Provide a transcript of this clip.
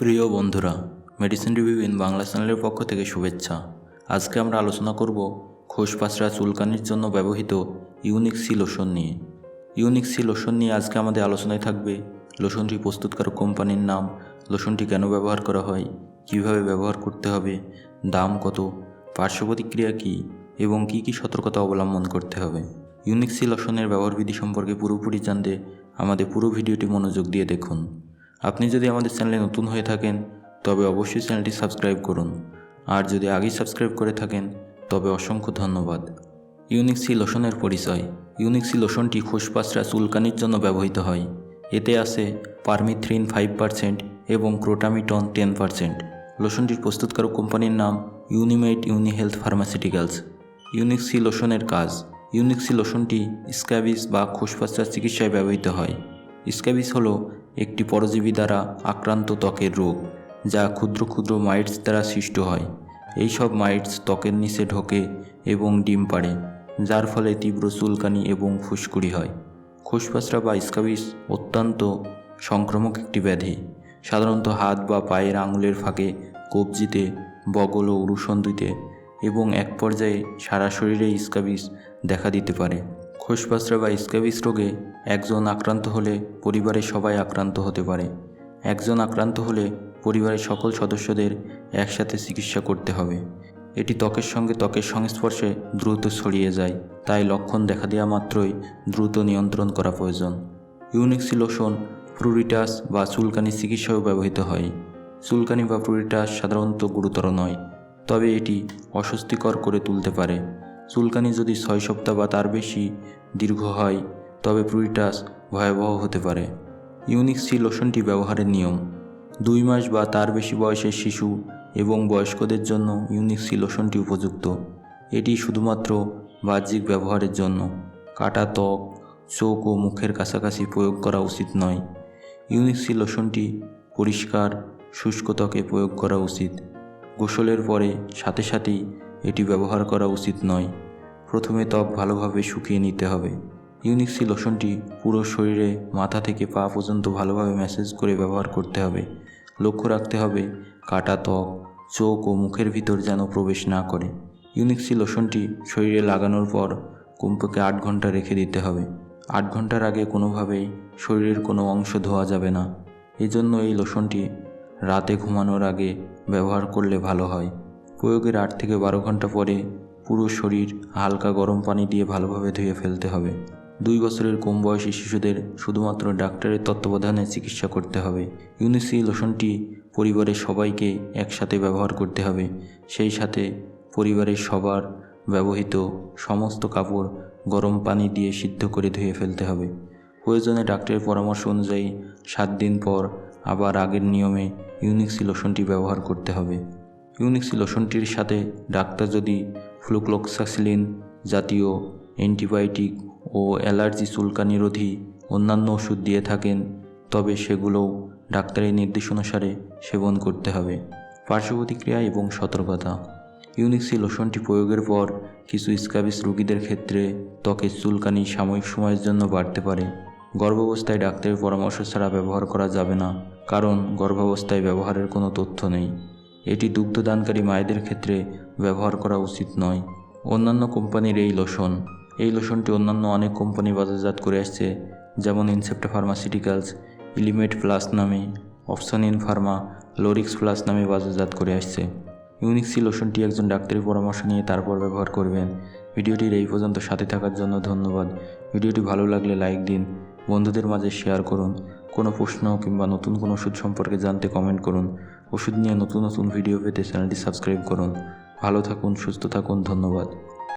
প্রিয় বন্ধুরা medicine review in Bangla চ্যানেলের পক্ষ থেকে শুভেচ্ছা। আজকে আমরা আলোচনা করব খোসপাসরা চুলকানির জন্য ব্যবহৃত ইউনিক সি লোশন নিয়ে। ইউনিক সি লোশন নিয়ে আজকে আমাদের আলোচনায় থাকবে লোশনটি প্রস্তুতকারক কোম্পানির নাম লোশনটি কেন ব্যবহার করা হয়, কীভাবে ব্যবহার করতে হবে, দাম কত, পার্শ্ব প্রতিক্রিয়া কী, এবং কী কী সতর্কতা অবলম্বন করতে হবে। ইউনিক সি লোশনের ব্যবহার বিধি সম্পর্কে পুরোপুরি জানতে আমাদের পুরো ভিডিওটি মনোযোগ দিয়ে দেখুন। আপনি যদি আমাদের চ্যানেলে নতুন হয়ে থাকেন, তবে অবশ্যই চ্যানেলটি সাবস্ক্রাইব করুন। আর যদি আগেই সাবস্ক্রাইব করে থাকেন, তবে অসংখ্য ধন্যবাদ। ইউনিক সি লোশনের পরিচয়। ইউনিক সি লোশনটি খোসপাসরা চুলকানির জন্য ব্যবহৃত হয়। এতে আছে পারমিথ্রিন ফাইভ পার্সেন্ট এবং ক্রোটামিটন টেন পার্সেন্ট। লোশনটির প্রস্তুতকারক কোম্পানির নাম Unimed Uni Health pharmaceuticals. Unique C লোশনের কাজ। ইউনিক সি লোশনটি স্ক্যাবিস বা খোসপাসরার চিকিৎসায় ব্যবহৃত হয়। স্ক্যাবিস হলো একটি পরজীবী দ্বারা আক্রান্ত ত্বকের রোগ, যা ক্ষুদ্র ক্ষুদ্র মাইটস দ্বারা সৃষ্ট হয়। এই সব মাইটস ত্বকের নিচে ঢোকে এবং ডিম পাড়ে, যার ফলে তীব্র চুলকানি এবং ফুসকুড়ি হয়। খোসপাসরা বা স্কাবিস অত্যন্ত সংক্রামক একটি ব্যাধি। সাধারণত হাত বা পায়ের আঙুলের ফাঁকে, কবজিতে, বগল ও উরুসন্ধিতে এবং এক পর্যায়ে সারা শরীরে স্কাবিস দেখা দিতে পারে। খোসপাসরা বা স্ক্যাবিস রোগে একজন আক্রান্ত হলে পরিবারের সবাই আক্রান্ত হতে পারে। একজন আক্রান্ত হলে পরিবারের সকল সদস্যদের একসাথে চিকিৎসা করতে হবে। এটি ত্বকের সঙ্গে ত্বকের সংস্পর্শে দ্রুত ছড়িয়ে যায়, তাই লক্ষণ দেখা দেওয়া মাত্রই দ্রুত নিয়ন্ত্রণ করা প্রয়োজন। ইউনিক্সি লোশন, ফ্রুরিটাস বা চুলকানি চিকিৎসাও ব্যবহৃত হয়। চুলকানি বা ফ্রুরিটাস সাধারণত গুরুতর নয়, তবে এটি অস্বস্তিকর করে তুলতে পারে। চুলকানি যদি ছয় সপ্তাহ বা তার বেশি দীর্ঘ হয়, তবে প্রুরিটাস ভয়াবহ হতে পারে। ইউনিক সি লোশনটি ব্যবহারের নিয়ম। দুই মাস বা তার বেশি বয়সের শিশু এবং বয়স্কদের জন্য ইউনিক সি লোশনটি উপযুক্ত। এটি শুধুমাত্র বাহ্যিক ব্যবহারের জন্য। কাটা ত্বক, চোখ ও মুখের কাছাকাছি প্রয়োগ করা উচিত নয়। ইউনিক সি লোশনটি পরিষ্কার, শুষ্ক ত্বকে প্রয়োগ করা উচিত। গোসলের পরে সাথে সাথেই এটি ব্যবহার করা উচিত নয়। প্রথমে ত্বক ভালোভাবে শুকিয়ে নিতে হবে। ইউনিক্সি লোশনটি পুরো শরীরে মাথা থেকে পা পর্যন্ত ভালোভাবে ম্যাসেজ করে ব্যবহার করতে হবে। লক্ষ্য রাখতে হবে, কাটা ত্বক, চোখ ও মুখের ভিতর যেন প্রবেশ না করে। ইউনিক্সি লোশনটি শরীরে লাগানোর পর কমপক্ষে আট ঘণ্টা রেখে দিতে হবে। আট ঘণ্টার আগে কোনোভাবেই শরীরের কোনো অংশ ধোয়া যাবে না। এজন্য এই লোশনটি রাতে ঘুমানোর আগে ব্যবহার করলে ভালো হয়। প্রয়োগের আট থেকে বারো ঘণ্টা পরে পুরো শরীর হালকা গরম পানি দিয়ে ভালোভাবে ধুয়ে ফেলতে হবে। দুই বছরের কম বয়সী শিশুদের শুধুমাত্র ডাক্তারের তত্ত্বাবধানে চিকিৎসা করতে হবে। ইউনিসি লোশনটি পরিবারের সবাইকে একসাথে ব্যবহার করতে হবে। সেই সাথে পরিবারের সবার ব্যবহৃত সমস্ত কাপড় গরম পানি দিয়ে সিদ্ধ করে ধুয়ে ফেলতে হবে। প্রয়োজনে ডাক্তারের পরামর্শ অনুযায়ী সাত দিন পর আবার আগের নিয়মে ইউনিক্সি লোশনটি ব্যবহার করতে হবে। ইউনিক্সি লোশনটির সাথে ডাক্তার যদি ফ্লুক্লোক্সাসিলিন জাতীয় অ্যান্টিবায়োটিক ও অ্যালার্জি চুলকানিরোধী অন্যান্য ওষুধ দিয়ে থাকেন, তবে সেগুলোও ডাক্তারের নির্দেশ অনুসারে সেবন করতে হবে। পার্শ্ব প্রতিক্রিয়া এবং সতর্কতা। ইউনিক্সি লোশনটি প্রয়োগের পর কিছু স্কাবিস রোগীদের ক্ষেত্রে ত্বকের চুলকানি সাময়িক সময়ের জন্য বাড়তে পারে। গর্ভাবস্থায় ডাক্তারের পরামর্শ ছাড়া ব্যবহার করা যাবে না, কারণ গর্ভাবস্থায় ব্যবহারের কোনো তথ্য নেই। এটি দুগ্ধদানকারী মায়েদের ক্ষেত্রে ব্যবহার করা উচিত নয়। অন্যান্য কোম্পানির এই লোশন। এই লোশনটি অন্যান্য অনেক কোম্পানি বাজারজাত করে আসছে, যেমন ইনসেপ্টা ফার্মাসিউটিক্যালস ইলিমেট প্লাস নামে option in pharma Lorix plus নামে বাজারজাত করে আসছে। ইউনিক্সি লোশনটি একজন ডাক্তারের পরামর্শ নিয়ে তারপর ব্যবহার করবেন। ভিডিওটির এই পর্যন্ত সাথে থাকার জন্য ধন্যবাদ। ভিডিওটি ভালো লাগলে লাইক দিন, বন্ধুদের মাঝে শেয়ার করুন। কোনো প্রশ্ন কিংবা নতুন কোনো ওষুধ সম্পর্কে জানতে কমেন্ট করুন। ওষুধ নিয়ে নতুন নতুন ভিডিও পেতে চ্যানেলটি সাবস্ক্রাইব করুন। ভালো থাকুন, সুস্থ থাকুন, ধন্যবাদ।